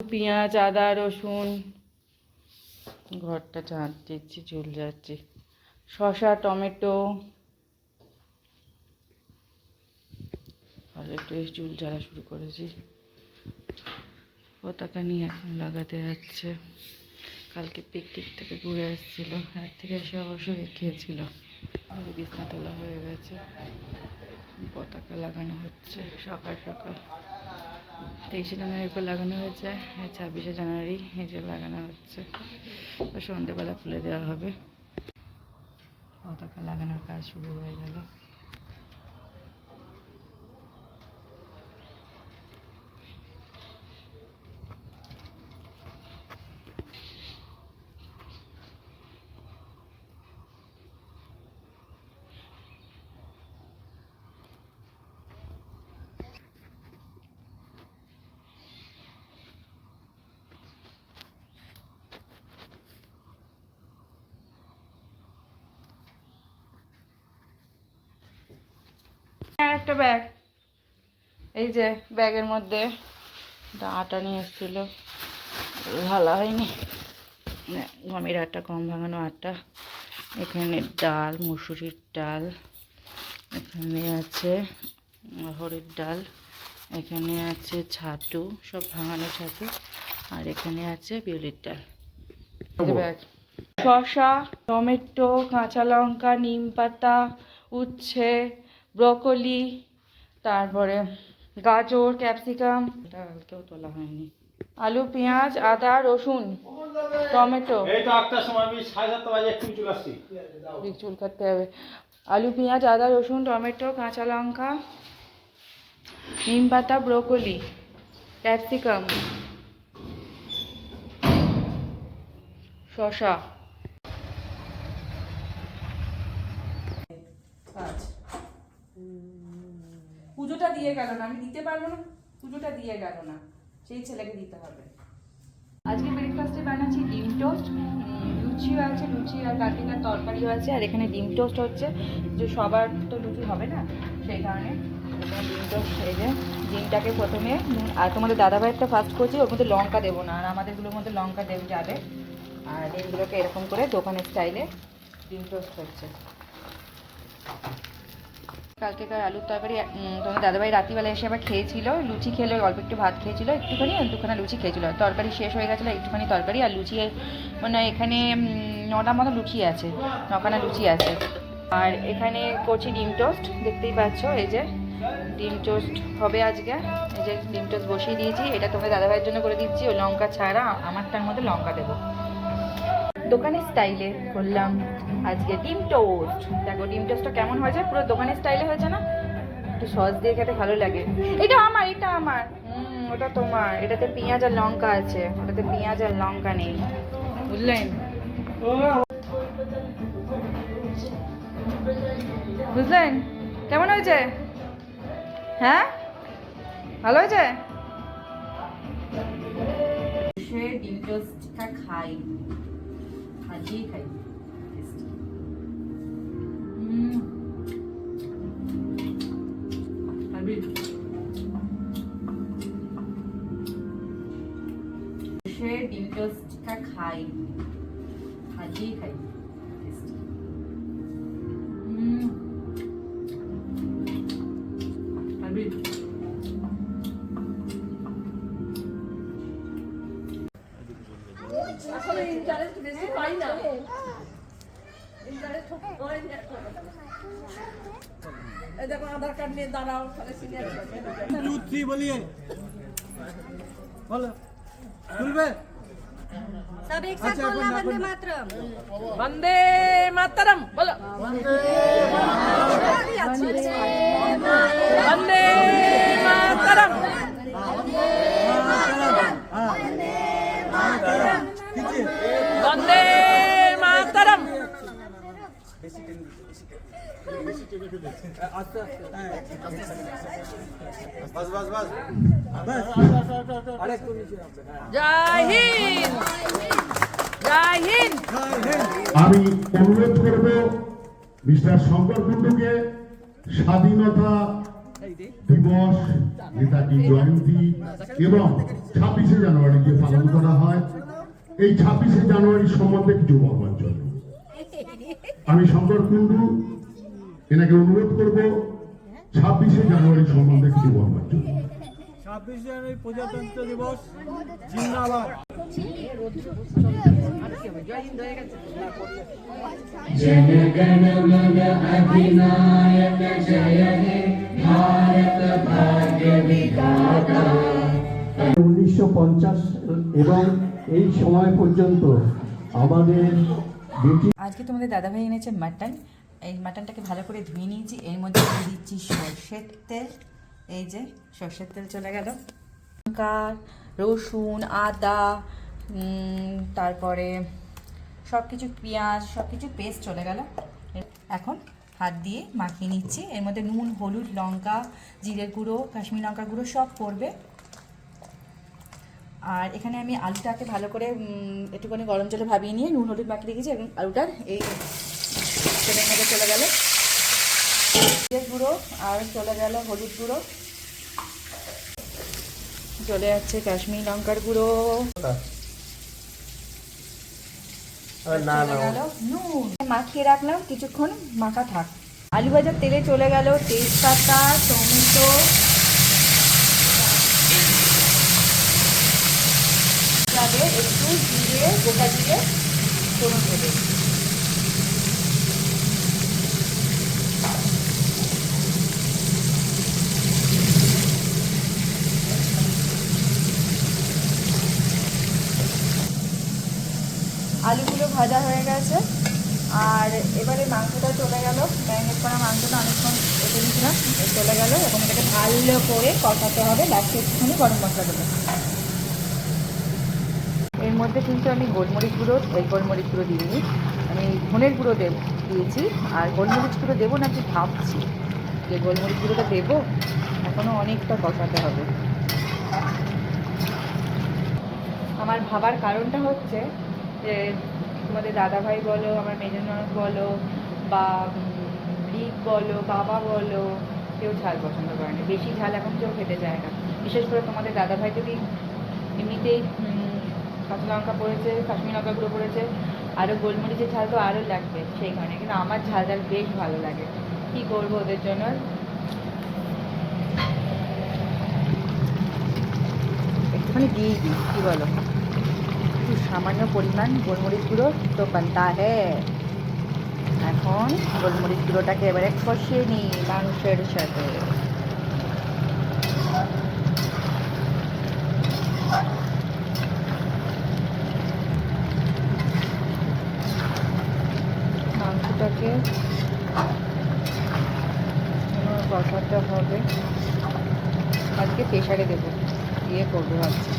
পেঁয়াজ, আদা, রসুন। ঘরটা ঝাঁট দিচ্ছি, চুল যাচ্ছি। শসা, টমেটো। একটু চুল জ্বালা শুরু করেছি। পতাকা নিয়ে এখন লাগাতে যাচ্ছে। কালকে পিকনিক থেকে ঘুরে এসেছিল হাট থেকে এসে অবশ্য খেয়েছিল। বিছনা তোলা হয়ে গেছে। পতাকা লাগানো হচ্ছে সকাল সকাল। তেইশে জানুয়ারি করে লাগানো হয়েছে, ছাব্বিশে জানুয়ারি এই লাগানো হচ্ছে। সন্ধ্যেবেলা খুলে দেওয়া হবে। পতাকা লাগানোর কাজ শুরু হয়ে গেল। আর একটা ব্যাগ এই যে ব্যাগের মধ্যে আটা নিয়ে এসেছিল। ভালো হয়নি। গমের আটা কম ভাঙানো আটা। এখানে ডাল, মুসুরির ডাল। এখানে আছে হরির ডাল। এখানে আছে ছাতু, সব ভাঙানো ছাতু। আর এখানে আছে বিউলির ডাল। ব্যাগ শসা, টমেটো, কাঁচা লঙ্কা, নিম পাতা, উচ্ছে ব্রকলি তারপরে গাজর ক্যাপসিকাম এটা কালকেও তোলা হয়নি। আলু পেঁয়াজ আদা রসুন টমেটো। চলে কাটতে হবে। আলু পেঁয়াজ আদা রসুন টমেটো কাঁচা লঙ্কা নিম পাতা ব্রোকলি ক্যাপসিকাম শসা। পুজোটা দিয়ে গেল না, আমি দিতে পারব না, পুজোটা দিয়ে গেল না, সেই ছেলেকে দিতে হবে। আজকে ব্রেকফাস্টে বানাচ্ছি ডিম টোস্ট লুচিও আছে, লুচি আর কাটিনার তরকারিও আছে, আর এখানে ডিম টোস্ট হচ্ছে, যে সবার তো লুচি হবে না, সেই কারণে ডিম টোস্ট যে ডিমটাকে প্রথমে, আর তোমাদের দাদাভাইয়েরটা ফার্স্ট করছি, ওর মধ্যে লঙ্কা দেবো না, আর আমাদেরগুলোর মধ্যে লঙ্কা দেব যাবে, আর ডিমগুলোকে এরকম করে দোকানের স্টাইলে ডিম টোস্ট হচ্ছে। কালকেকার আলুর তরকারি তোমার দাদাভাই রাত্রিবেলা এসে আবার খেয়েছিল, লুচি খেলে, অল্প একটু ভাত খেয়েছিল, একটুখানি দুখানা লুচি খেয়েছিল। তরকারি শেষ হয়ে গেছিল, একটুখানি তরকারি, আর লুচি মানে এখানে নটা মতো লুচি আছে, নখানা লুচি আছে। আর এখানে করছি ডিম টোস্ট, দেখতেই পাচ্ছ, এই যে ডিম টোস্ট হবে আজকে। এই যে ডিম টোস্ট বসিয়ে দিয়েছি, এটা তোমার দাদাভাইয়ের জন্য করে দিচ্ছি, ও লঙ্কা ছাড়া, আমারটার মধ্যে লঙ্কা দেবো। দোকানের স্টাইলে করলাম। আজকে ডিম টোস্ট। দেখো, ডিম টোস্টটা কেমন হয়েছে পুরো দোকানের স্টাইলে হয়েছে না? একটু সস দিয়ে খেতে ভালো লাগে। এটা আমার এটা আমার। হুম, ওটা তোমার। এটাতে পেঁয়াজ আর লঙ্কা আছে। ওটাতে পেঁয়াজ আর লঙ্কা নেই। বুঝলেন? বুঝলেন? কেমন হয়েছে? হ্যাঁ? ভালো হয়েছে? সে ডিম টোস্টটা খাই ভাজিয়ে খাই ডিম টোস্টটা খাই ভাজিয়ে খাই দেখো আধার কার্ড নিয়ে দাঁড়াও তাহলে সিনিয়র টু থ্রি বলিয়ে বলো খুলবে सब एक साथ बोलना वंदे मातरम বন্দে মাতরম বলো বন্দে মাতরম বন্দে আমি অনুরোধ করব মিস্টার শঙ্কর কুণ্ডুকে স্বাধীনতা দিবস নেতাজি জয়ন্তী এবং ছাব্বিশে জানুয়ারিকে পালন করা হয় এই ছাব্বিশে জানুয়ারি সম্বন্ধে কিছু বলবার জন্য। আমি শঙ্কর কুণ্ডু এনাকে অনুরোধ করব ছাব্বিশে জানুয়ারি সম্বন্ধে কিছু বলবার জন্য। ছাব্বিশ জানুয়ারি প্রজাতন্ত্র দিবস জিন্দাবাদ। উনিশশো পঞ্চাশ এবং এই সময় পর্যন্ত আমাদের আজকে তোমাদের দাদাভাই এনেছে মাটন। এই মাটনটাকে ভালো করে ধুয়ে নিয়েছি। এর মধ্যে দিচ্ছি সর্ষের তেল। এই যে, সর্ষের তেল চলে গেল। লঙ্কা রসুন, আদা তারপরে সব কিছু পেঁয়াজ সব কিছু পেস্ট চলে গেল। এখন হাত দিয়ে মাখিয়ে নিচ্ছি। এর মধ্যে নুন, হলুদ, লঙ্কা জিরের গুঁড়ো, কাশ্মীর লঙ্কা গুঁড়ো সব পড়বে। আর এখানে আমি আলুটাকে ভালো করে একটুখানি গরম জলে ভাবিয়ে নিয়ে নুন, হলুদ মাখিয়ে রেখেছি। এবং আলুটার এই তেলের মধ্যে চলে গেল। গুঁড়ো আর চলে গেল হলুদ গুঁড়ো। চলে যাচ্ছে কাশ্মীর লঙ্কার গুঁড়ো। মাখিয়ে রাখলাম কিছুক্ষণ মাখা থাক। আলু ভাজার তেলে চলে গেল তেজপাতা টমেটো। একটু জিরে গোটা জিরে ফোড়ন দেবে ভাজা হয়ে গেছে। আর এবারে মাংসটা চলে গেল। ম্যারিনেট করা মাংসটা অনেকক্ষণ রেখে দিয়েছিলাম। চলে গেল। এবং এটাকে ভালো করে কষাতে হবে। লাস্টে একটুখানি গরম মশলা দেবো। এর মধ্যে কিন্তু আমি গোলমরিচ গুঁড়ো, এই গোলমরিচ গুঁড়ো দিইনি আমি ধনের গুঁড়ো দেব, দিয়েছি। আর গোলমরিচ গুঁড়ো দেবো না নাকি ভাবছি? যে গোলমরিচ গুঁড়োটা দেবো এখনও অনেকটা কষাতে হবে। আমার ভাবার কারণটা হচ্ছে যে তোমাদের দাদাভাই বলো, আমার ননদ বলো, বা রিক বলো, বাবা বলো, কেউ ঝাল পছন্দ করে না। বেশি ঝাল এখন কেউ খেতে চায় না। বিশেষ করে তোমাদের দাদাভাই যদি এমনিতেই কাঁচা লঙ্কা পড়েছে, কাশ্মীর লঙ্কা গুঁড়ো পড়েছে আরও গোলমরিচের ঝাল তো আরও লাগবে সেই কারণে। কিন্তু আমার ঝাল ঝাল বেশ ভালো লাগে। কী করব ওদের জন্য? একটুখানি দিয়ে দিই, কী বলো? একটু সামান্য পরিমাণ গোলমরিচ গুঁড়ো তো বানতা হ্যাঁ এখন গোলমরিচ গুঁড়োটাকে এবারে কষিয়ে নিই মাংসের সাথে। মাংসটাকে কষাতে হবে। আজকে প্রেশারে দেবো। দিয়ে করব ভাবছি।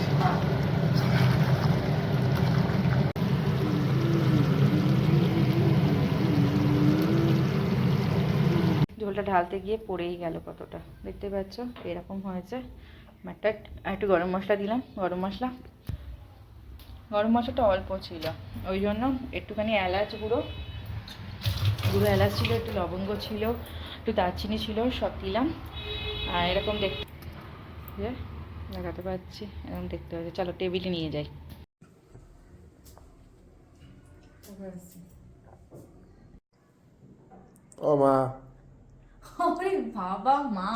ঝোলটা ঢালতে গিয়ে পড়েই গেল কতটা। দেখতে পাচ্ছ, এরকম হয়েছে। মাটটা একটু গরম মশলা দিলাম, গরম মশলা। গরম মশলাটা অল্প ছিল, ওই জন্য একটুখানি এলাচ গুঁড়ো। গুঁড়ো এলাচ ছিল, একটু লবঙ্গ ছিল, একটু দারচিনি ছিল, সব দিলাম। আর এরকম দেখতে দেখাতে পাচ্ছি এরকম দেখতে পাচ্ছি চলো টেবিলে নিয়ে যাই। ও মা। ওরে বাবা, মা।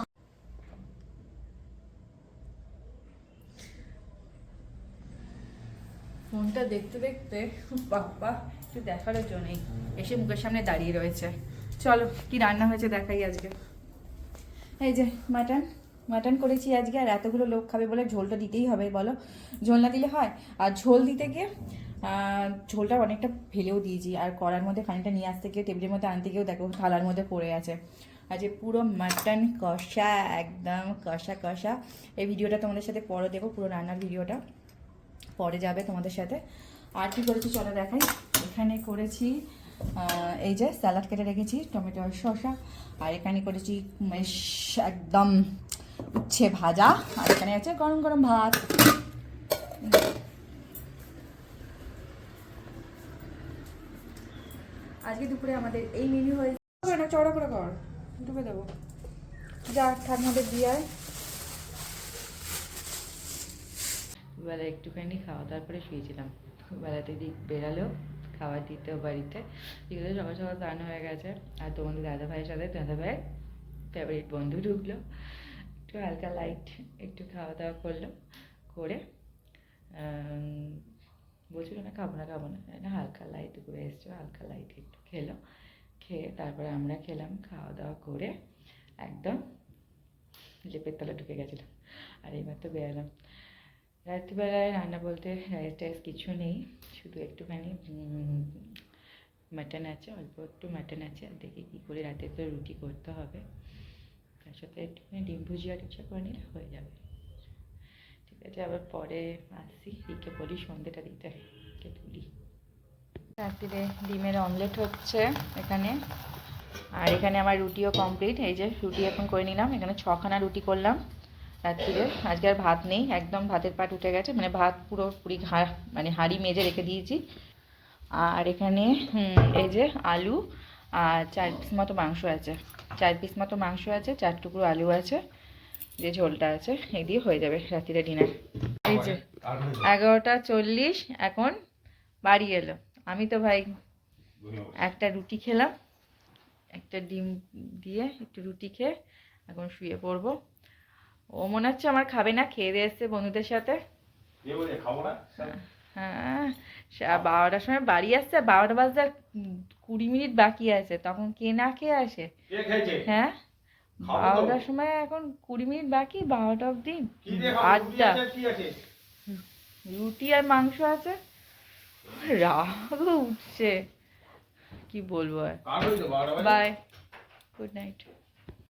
ফোনটা দেখতে দেখতে, বাবা, একটু দেখার জন্যই এসে মুখের সামনে দাঁড়িয়ে রয়েছে। চলো, কি রান্না হয়েছে দেখাই আজকে। এই যে, মাটন। মাটন করেছি আজকে, আর এতগুলো লোক খাবে বলে ঝোলটা দিতেই হবে, বলো। ঝোল না দিলে হয়, আর ঝোল দিতে গিয়ে ঝোলটা অনেকটা ফেলেও দিয়েছি, আর কড়ার মধ্যে খানিকটা নিয়ে আসতে গিয়ে, টেবিলের মধ্যে আনতে গিয়েও দেখো থালার মধ্যে পড়ে আছে। আজকে পুরো মাটন কষা, একদম কষা কষা। এই ভিডিওটা তোমাদের সাথে পরে দেবো পুরো রান্নার ভিডিওটা পরে যাবে তোমাদের সাথে। আর কি করেছি চলো দেখাই। এখানে করেছি এই যে স্যালাড কেটে রেখেছি টমেটো শসা। আর এখানে করেছি একদম উচ্ছে ভাজা। আর এখানে আছে গরম গরম ভাত। আজকে দুপুরে আমাদের এই মেনু হয়েছে চড়া করে কর। ডুবে দেবো। যা ঠার মধ্যে দিয়ে দুপুরবেলা একটুখানি খাওয়া দাওয়ার পরে শুয়েছিলাম। বেলাতে দিক বেরালো খাবার দিতেও বাড়িতে। এগুলো সকাল সকাল স্নান হয়ে গেছে। আর তোমাদের দাদা ভাইয়ের সাথে দাদা ভাইয়ের ফেভারিট বন্ধু ঢুকলো। একটু হালকা লাইট একটু খাওয়া দাওয়া করল, করে বলছিল না খাব না খাব না। হালকা লাইট দুপুরে এসছো, হালকা লাইট একটু খেলো। খেয়ে তারপরে আমরা খেলাম খাওয়া দাওয়া করে একদম লেপের তলা ঢুকে গেছিলাম। আর এবার তো বেরালাম। রাত্রিবেলায় রান্না বলতে রাইস টাইস কিছু নেই, শুধু একটুখানি মাটন আছে, অল্প একটু মাটন আছে। আর দেখি কী করে রাতে তো রুটি করতে হবে। তার সাথে একটুখানি ডিম ভুজিয়া টুজিয়া করে নিলে হয়ে যাবে। ঠিক আছে, আবার পরে আসছি। দিকে বলি সন্ধ্যেটা দিতে। তুলি রাত্রিরে ডিমের অমলেট হচ্ছে এখানে। আর এখানে আমার রুটিও কমপ্লিট। এই যে রুটি এখন করে নিলাম। এখানে ছখানা রুটি করলাম রাত্রিরে। আজকে আর ভাত নেই। একদম ভাতের পাট উঠে গেছে। মানে ভাত পুরো পুরি ঘা মানে হাঁড়ি মেজে রেখে দিয়েছি। আর এখানে এই যে আলু আর চার পিস মতো মাংস আছে। চার পিস মতো মাংস আছে চার টুকরো আলু আছে যে ঝোলটা আছে এই দিয়ে হয়ে যাবে রাত্রিরে ডিনার। এই যে এগারোটা চল্লিশ এখন বাড়ি এলো। আমি তো ভাই একটা রুটি খেলাম একটা ডিম দিয়ে একটু রুটি খেয়ে এখন শুয়ে পড়ব। ও মনে হচ্ছে আমার খাবে না খেয়ে দিয়ে এসছে বন্ধুদের সাথে। হ্যাঁ বারোটার সময় বাড়ি আসছে বারোটা বাজতে আর কুড়ি মিনিট বাকি আছে তখন কে না খেয়ে আসে। হ্যাঁ বারোটার সময় এখন কুড়ি মিনিট বাকি বারোটা অবধি। আড্ডা। রুটি আর মাংস আছে। রাগ উঠছে কি বলব আর? Bye good night